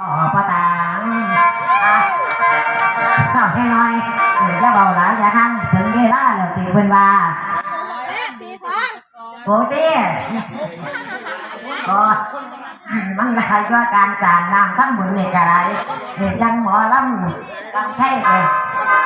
อ๋อป้าตางข้าวแค่น้อยเดี๋ยวจะเบาหลายอย่าหันถึงเวลาแล้วตีเพิ่นว่าแม่ตีสองโปตีก็มันหลายว่าการจานน้ำทั้งหมดนี่ก็ไรเด็กยังหมอลำกังใช่เลย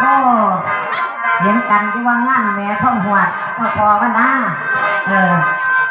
โอ้เห็นกันที่ว่างานแม่ท่องหัวก็พอกันนะเออ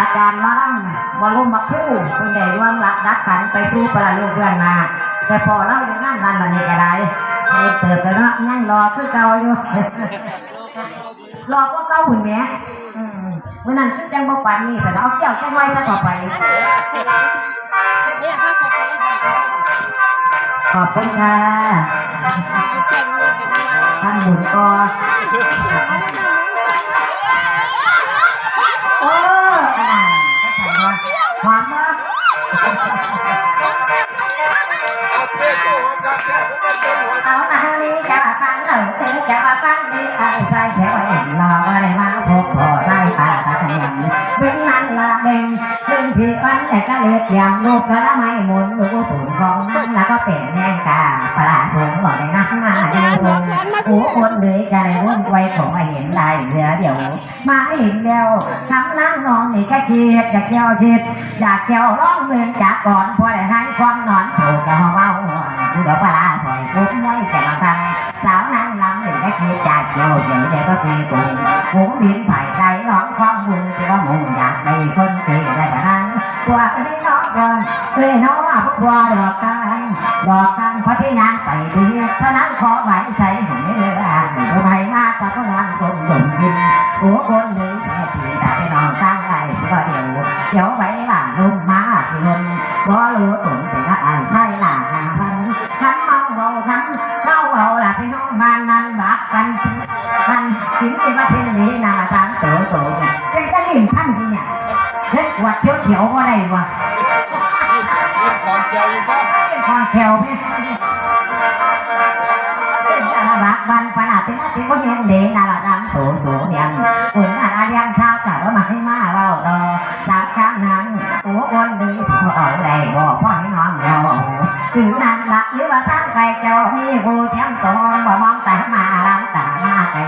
อาจารย์มาลำบอลลูมาคู่คนใดร่วมรักดักขันไปสู้ประลูกเพื่อนมาแต่พอเล่าในงานนั้นละนี่ก็ได้เออเติบไปเนาะนั่งรอคือเก่าอยู่รอก็เก่าหุ่นแหม่อืมเมื่อนั้นคือจังบ่ปันนี่แต่เอาเกี่ยวจังไว้ซะต่อไปแม่พาสอบไปแล้วขอบคุณค่ะเก่งเลยเก่งมากท่านบุญก็โเธอจะมาฟังดีไอ้ใส่แถวเอ็นรอว่าได้มาพบพอได้ตาตาแข็งดึงนั้นละเด้งดึงพี่ฟันแต่ก็เลือกอย่างลูกแล้วไม่หมุนลูกสูงของนั้นแล้วก็เป็นแน่งกาปลาสูงบอกได้นักมาดีทงหูคนเลยจะได้ร่วมไว้ของมาเห็นได้เหลือเดี๋ยวมาเห็นแล้วทำนั่งนอนนี่แค่เกียดอยากเกี่ยวจิตอยากเกี่ยวร้องเมืองจากก่อนพอได้ให้ความนอนถูกกับเมาดูดอกปลาถอยฟุ้งได้แต่ละพันสาวนั่งลำ หนึ่งแค่เกียดจากเกี่ยวเดี๋ยวเดี๋ยวก็สีตุ่มหุงบินไผ่ใจร้องความบุญที่ว่ามุ่งอยากได้คนเกยได้แบบนั้นตัวเอ้ยน้องเดินเอ้ยน้องพวกวัวดอกกันดอกกันพอที่ยางไปดีเพราะนั้นขอไหวใส่หุ่นเรือดูไปมากกว่าก็นอนสมดุลกินโอ้คนหนึ่งแค่ที่จะไปนอนตั้งไรก็เดี๋ยวเดี๋ยวไว้หลังลุงมาที่นนบ่รู้ตุ่นแต่ก็อ่านใช่ มันถึงที่ว่าเที่นี้นาตามโตโตเนี่ยเป็นกระลิ่นท่านที่เนี่ยเล็กวัดเขียวเขียวก็ได้วะเป็นความแตินาติก็เห็นนั่นอะไรยังชาแต่ว่ามาให้มาเล่าต่อจากครั้งนั้นโอ้คนดีพอได้บอกพ่อให้น้องเราถึงนั้นละหรือว่าตั้งใจเจ้ามีกูเทียมตรงบ่มองแต่มาลำตามาไกล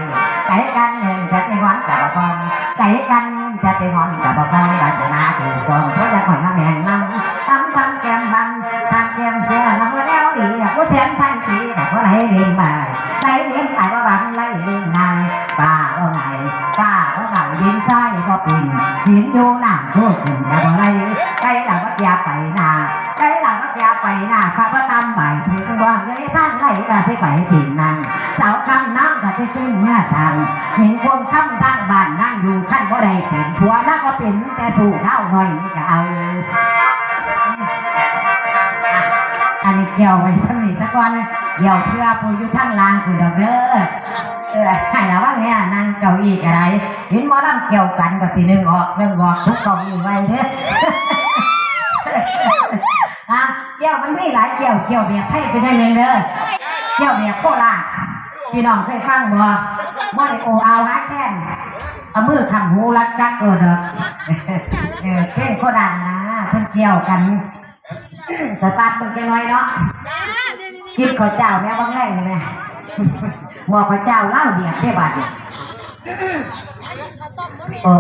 ไกลกันหนึ่งจะไปหอนกับบ่อนไกลกันจะไปหอนกับบ่อนรัตนาถือกองเพราะจะก่อนมาแม่งนั่งทำทำแก้มบังทำแก้มเสียน้ำก็แล้วดีกูเสียนพันสีแต่ก็ไหลเรียนมาไหลเรียนไปว่าบังไหลเรียนนายป้าว่าไงป้าว่าไงดินไส้ก็ปิ่นสินอยู่หนังพูดถึงแต่ว่าไรไกลหลังก็ยาไปนาไกลหลังก็ ยาไปนาข้าพตามใบถึงว่าเลยท่านไหลก็ที่ไปถิ่นนั่งสาวคำนั่งก็ที่ขึ้นเมื่อสั่งเห็นคนคำตั้งบ้านนั่งอยู่ขั้นบ่ได้เป็นผัวนั่งก็เป็นแต่สู่เท่าหน่อยนี่ก็เอา อันนี้เกี่ยวไว้สมิสักวันเกี่ยวเพื่อผู้อยู่ทั้งลางคุณดอกเด้อเออให้แล้วว่าเนี่ยนั่งเก้าอี้อะไรเห็นหมอลำเกี่ยวกันก็สิหนึ่งออกเรื่องบอกทุกก้าอี้ไว้เด้ออะเกี่ยวมันมีหลายเกี่ยวเกี่ยวแบบไทยไปได้เลยเด้อเกี่ยวแบบโคราชพี่น้องเคยฟังบ่บ่ได้โอเอาฮักแค้นเอามือคำหูรัดจักโดดเด้อเออเพ่งโคราชนะเพิ่นเกี่ยวกันสตาร์ทเบิ่งจังน้อยเนาะกินข้าวเจ้าแม่บางแรงใช่ไหมหม้อข้าวเจ้าเล่าเดียดได้บาดเนี่ยข้าวต้มบ่มีโอ้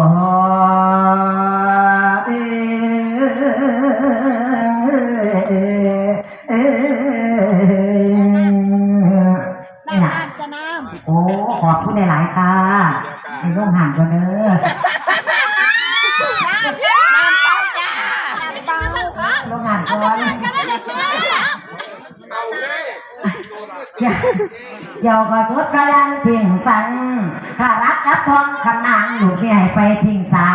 เดี๋ยวก็สุดกำลังทิ้งสันข้ารักกับทองคำนางอยู่ที่ให้ไปทิ้งสา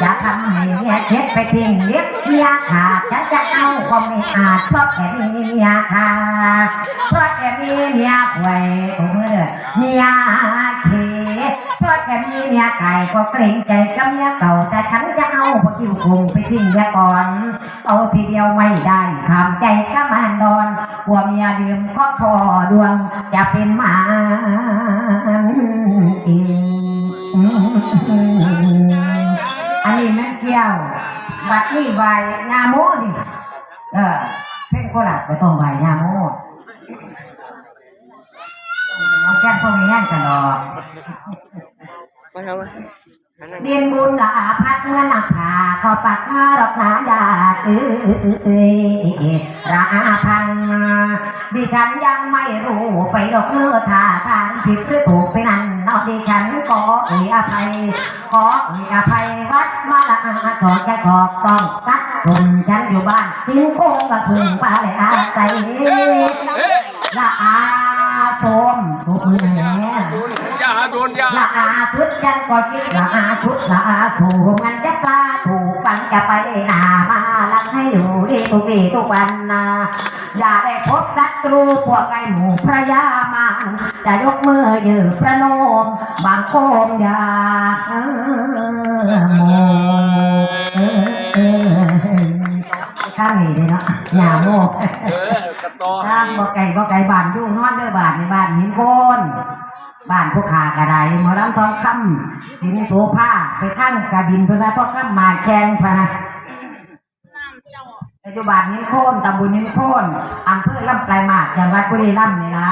อย่าทำให้เมียเช็ดไปทิ้งเล็บเมียขาดฉันจะเอาก็ไม่อาจเพราะแกมีเมียขาดเพราะแกมีเมียป่วยเมียเขี แกมีเมียไก่ก็เกรงใจกับเมียเก่าแต่ฉันจะเอาพวกกิ้วคงไปทิ้งเมียก่อน เอาทีเดียวไม่ได้ทำใจก็มันดอนกลัวเมียดื่มก็พอดวงจะเป็นหมาอีกอันนี้แม่นเกี่ยว บัดนี้ใบงาโมดิเออเพ่งโคราชก็ต้องไหวยาโมน้องแก้มพวกนี้แห้งตลอด มาทำไมหันหน้าเรียนบุญลาพัดเงินหนักผาเข้าปักมาดอกหนาดาเอ้ยราพันดิฉันยังไม่รู้ไปดอกเมื่อท่าทางผิดหรือถูกไปนั่นเนอกดิฉันขอเอ่ยอภัยขอเอ่ยอภัยวัดมาละอาขอแค่ขอบต้องตัดกลุ่มฉันอยู่บ้านทิ้งโค้งกระพึ่งปลาเลยอาใจละอาโทมถูกมือแหน่อย่า โดนยาละอาชุดยันก็คิดละอาชุดละอาสูงมันจะปลาถูกปันจะไปนามาลังให้อยู่ดีทุกทีทุกวันนะอย่าได้พบศัตรูพวกไอ้หมูพระยามานจะยกมือยืนประนมบางโคมอยาโมเออเออข้างนี้เลยเนาะอย่าโมเออกระตอทางบ่ไก่บ่ไก่บานยู่นอนเด้อบานในบานหินโคน บ้านผู้ขากระไดหมอลำทองคำสินโสภาไปข้างกระดินเพื่อพ่อข้ามมาแข่งพะนะ ปัจจุบันหินโค่นตำบลหินโค่นอำเภอลำปลายมาศจังหวัดบุรีรัมย์นี่ละ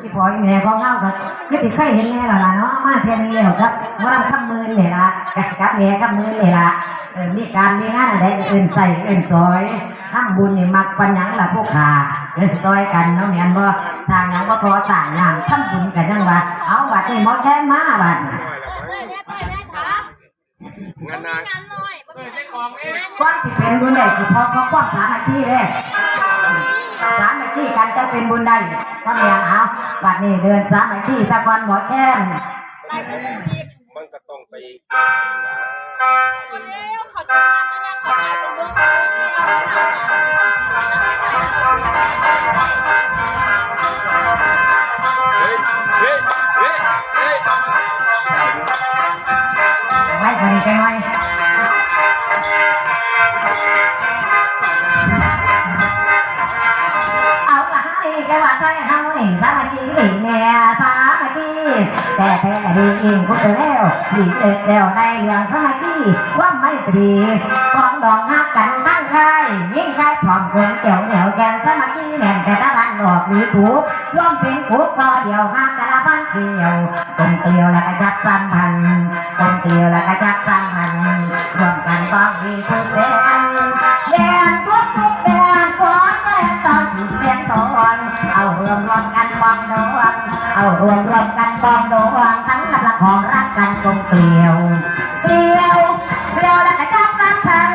ที่พออีแม่ก็เงาครับยี่ติเคยเห็นแม่แล้วล่ะเนาะมาเทียนนี้แล้วครับหมอลำข้ามมือนี่ละกับแม่ข้ามมือนี่ละเออมีการมีงานอะไรเอื่นใส่เอื่นซอยทำบุญนี่มักปัญญังละผู้ขาเอื่นซอยกันเนาะเมียนบ่ทางยังบ่ทอสั่งงานทำบุญกันจังว่าเอาบัดนี้หมอแทนมาบัด งานนานงานหน่อยบ่เป็นของเนี่ยก่อนที่เป็นบุญได้สิพอพอความสามัคคีเลยสามัคคีกันจะเป็นบุญได้ก็เมียนเอาบัดนี้เดินสามัคคีตะกอนหมอแทนได้บุญทีมันก็ต้องไปคนเลี้ยวเขาจะทำเนี่ยเขาได้เป็นเรื่องของเลี้ยว แท้ดีเองพูดไปแล้วดีเอ็ดแล้วในเรื่องสามัคคีว่าไม่ตรีของดองฮักกันตั้งค่ายยิ่งค่ายพร้อมคนเกี่ยวเหนียวแกนสมัคคีแน่นแต่ตะวันดอกมีถูกร่วมเป็นคุกก็เดียวฮักกันละบ้านเกี่ยวตรงเกลียวและกระจับสัมพันธ์ตรงเกลียวและกระจับสัมพันธ์รวมกันต้องมีทุกแดนแดนทุกทุกแดนขอแดนตอนถูกแดนตอนเอารวมรวมกันมองดวง เอารวมรวมกันมองดวงทั้งกำลังของรักกันตรงเกลียวเกลียวเกลียวและกระจับสัมพัน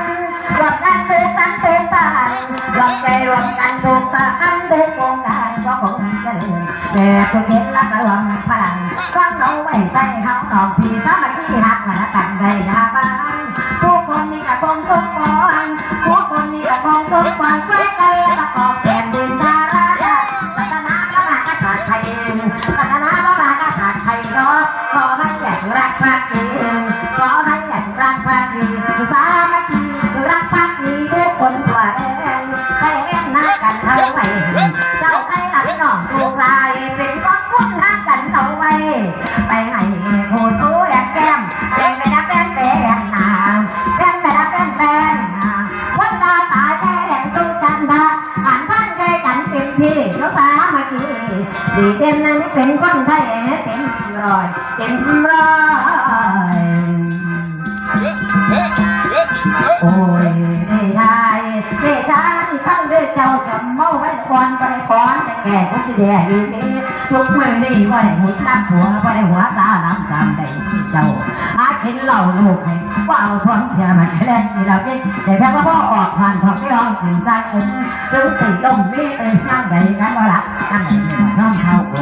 รวมกันตื่นตันตื่นตันรวมใจรวมกันถูกตาอันทุกวงการก็คงจะเดินแต่ทุกเห็นและก็รวมพลังฟังน้องไว้ใจเฮาน้องพี่สามัคคีรักและกันได้ยาบ้านทุกคนนี่ก็คงทุกคนทุกคนนี่ก็คงทุกคนช่วยกันและประกอบ กรักพักดีสามัคคีรักพักดีทุกคนทั่วแดนให้เอ็นนักกันเท่าไหร่เจ้าให้หลังน้องถูกลายเป็นก้อนคุ้นนักกันเอาไว้ไปให้ผู้สู้แดกแก้มเป็นไปนับเป็นเป็นนางเป็นไปนับเป็นเป็นนางวันตาตาแค่แดงตุ้งกันดาหันพันใจกันเต็มที่ยกฟ้ามากี้ดีเต็มนั้นเป็นคนไทยเต็มร้อยเต็มร้อย โอ้ยเด้ชายเด้ชายที่ตั้งเด้เจ้าจะเมาไว้ก่อนไปก่อนแต่แก่ก็จะแย่ดีนี้ ทุกเมื่อนี่ว่าได้หัวตาหัวว่าได้หัวตาน้ำจำได้เจ้าหากินเหล้าลูกให้ว่าเอาท้องเสียมันแล่นที่เราเก่งแต่แค่ว่าพ่อออกผ่านพอไม่ลองถึงใจถึงถึงสี่ลมนี่เป็นนั่งใดกันว่าละนั่งใดเนี่ยน้องเข้าโง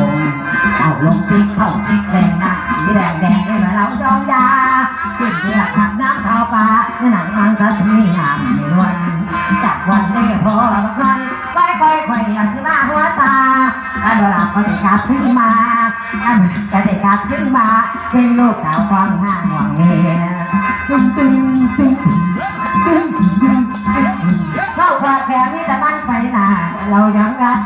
เอาลงติ๊กเข้าติ๊กแดงนะสีแดงแดงนี่มาเราจองยาขึ้นเรือขับน้ำเข้าป่าหนังมันก็มีงามในวันจากวันนี้พอมันไปค่อยคอยอย่างที่มาหัวตา อันเวลาก็จะกลับขึ้นมาอันก็จะกลับขึ้นมาเป็นลูกสาวความห้าห่วงเงี้ยตึ้งตึ้งตึ้งตึ้งตึ้งเข้าว่าแค่นี้แต่มันไปหนาเรายังรัก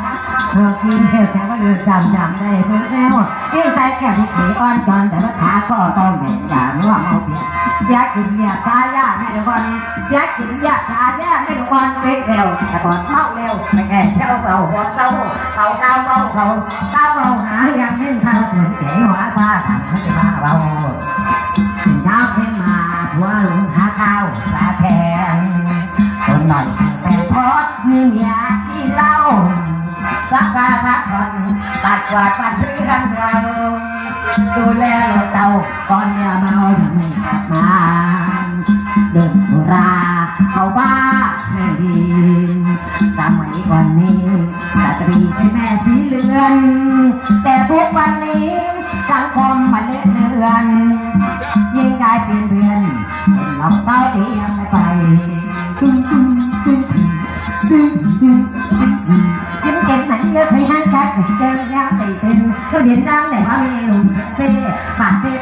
เธอกินเที่ยวแต่ว่าเดือจำจำได้ทุกแนวยิ่งใจแค่ที่ขีอ่อนจอนแต่ว่าขาก็ต้องเด็ดอย่าไม่ว่าเอาเปียบอยากินเนี่ยตายากแม่ทุกคนยากินยากตายากแม่ทุกคนเร็วเร็วแต่ก่อนเมาเร็วไปแก่เจ้าเบาหัวเต้าเขาเต้าเบาเขาเต้าเบาหายังเห็นท่าถึงเจ๋หัวฟาทำให้มาเบาเช้าขึ้นมาหัวหลุมหาข้าวสาแทงคนหน่อยแต่พอมีเมียที่เล่า สักกาทักคนตัดกวาดปัดพื้นกันเราดูแลเราเต่าก่อนอย่าเมาอย่าไม่กลับมาเดินสุราเขาบ้าไม่ดีสมัยก่อนนี้สตรีเป็นแม่สีเลือน แต่ทุกวันนี้สังคมมันเละเลือนยิ่งกลายเป็นเพื่อนเห็นเราเต้าเตียงไม่ แค่เจอยาตีตึงเขาเดินดังแต่ว่ามีหนุ่มเท่ปากเท่